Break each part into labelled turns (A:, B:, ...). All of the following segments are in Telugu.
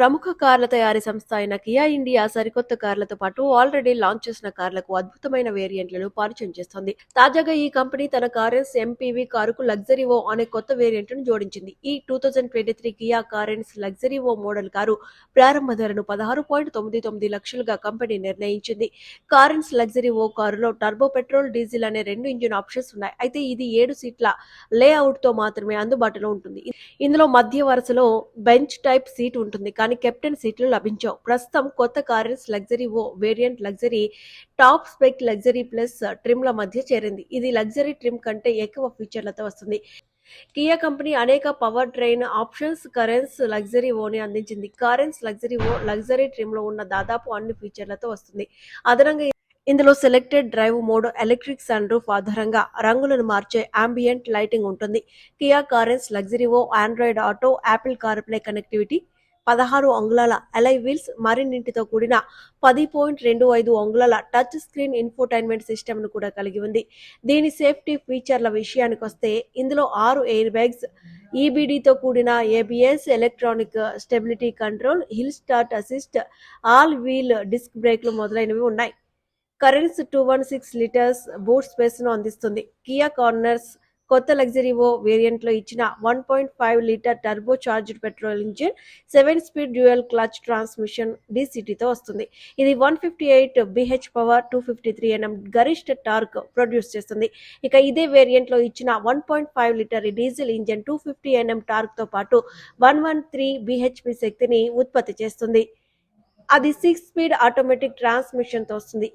A: ప్రముఖ కార్ల తయారీ సంస్థ అయిన కియా ఇండియా సరికొత్త కార్లతో పాటు ఆల్రెడీ లాంచ్ చేసిన కార్లకు అద్భుతమైన వేరియంట్లను పరిచయం చేస్తోంది. తాజాగా ఈ కంపెనీ తన కారెన్స్ ఎంపీవీ కారుకు లగ్జరీ ఓ అనే కొత్త వేరియంట్ను జోడించింది. ఈ two thousand twenty three Kia Carens luxury O model car ప్రారంభ ధరను పదహారు పాయింట్ తొమ్మిది తొమ్మిది లక్షలుగా కంపెనీ నిర్ణయించింది. కారెన్స్ లగ్జరీ ఓ కారులో టర్బో పెట్రోల్ డీజిల్ అనే రెండు ఇంజిన్ ఆప్షన్స్ ఉన్నాయి. అయితే ఇది ఏడు సీట్ల లేఅవుట్తో మాత్రమే అందుబాటులో ఉంటుంది. ఇందులో మధ్య వరుసలో బెంచ్ టైప్ సీట్ ఉంటుంది. కానీ కెప్టెన్ సీట్లు లభించవు. ప్రస్తుతం కొత్త Carens luxury O variant luxury top spec luxury plus ట్రిమ్ల మధ్య చేరింది. ఇది లగ్జరీ ట్రిమ్ కంటే ఎక్కువ ఫీచర్లతో వస్తుంది. కియా కంపెనీ అనేక power train options Carens luxury ఓని అందించింది. కరెన్స్ లగ్జరీ ఓ లగ్జరీ ట్రిమ్లో ఉన్న దాదాపు అన్ని ఫీచర్లతో వస్తుంది. అదనంగా ఇందులో selected drive mode electric sun roof ఆధారంగా రంగులను మార్చే అంబియంట్ లైటింగ్ ఉంటుంది. Kia Carens luxury O Android Auto Apple CarPlay connectivity పదహారు అంగుళాల అలై వీల్స్ మరిన్నింటితో కూడిన పది పాయింట్ రెండు ఐదు అంగుళాల టచ్ స్క్రీన్ ఇన్ఫోటైన్మెంట్ సిస్టమ్ను కూడా కలిగి ఉంది. దీని సేఫ్టీ ఫీచర్ల విషయానికి వస్తే ఇందులో ఆరు ఎయిర్ బ్యాగ్స్ ఈబీడీతో కూడిన ABS electronic stability control hill start assist all wheel disc బ్రేక్లు మొదలైనవి ఉన్నాయి. Carens two one six litres boot స్పేస్ను అందిస్తుంది. కియా కార్నర్స్ కొత్త లగ్జరీ ఓ వేరియంట్లో ఇచ్చిన one point five litre turbo charged petrol engine seven speed dual clutch transmission డీసీటీతో వస్తుంది. ఇది one fifty eight BH power two fifty three NM గరిష్ట టార్క్ ప్రొడ్యూస్ చేస్తుంది. ఇక ఇదే వేరియంట్లో ఇచ్చిన one point five litre diesel engine two fifty NM టార్క్తో పాటు వన్ వన్ త్రీ బిహెచ్పి శక్తిని ఉత్పత్తి చేస్తుంది. అది సిక్స్ స్పీడ్ ఆటోమేటిక్ ట్రాన్స్మిషన్తో వస్తుంది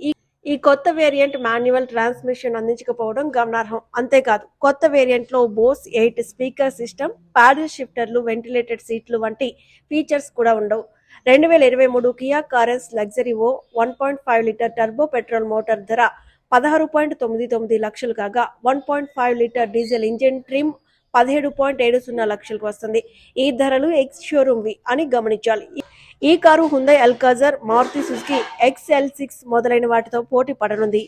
A: ఈ కొత్త వేరియంట్ మాన్యువల్ ట్రాన్స్మిషన్ అందించకపోవడం గమనార్హం. అంతేకాదు కొత్త వేరియంట్లో Bose eight speaker system paddle షిఫ్టర్లు ventilated సీట్లు వంటి ఫీచర్స్ కూడా ఉండవు. రెండు వేల ఇరవై మూడు Kia Carens luxury O one point five litre turbo petrol motor ధర పదహారు పాయింట్ తొమ్మిది తొమ్మిది లక్షలు కాగా one point five litre diesel engine trim పదిహేడు పాయింట్ ఏడు సున్నా లక్షలకు వస్తుంది. ఈ ధరలు ఎక్స్ షోరూమ్ వి అని గమనించాలి. ఈ car Hyundai Alcazar Maruti Suzuki XL six మొదలైన వాటితో పోటీ పడనుంది.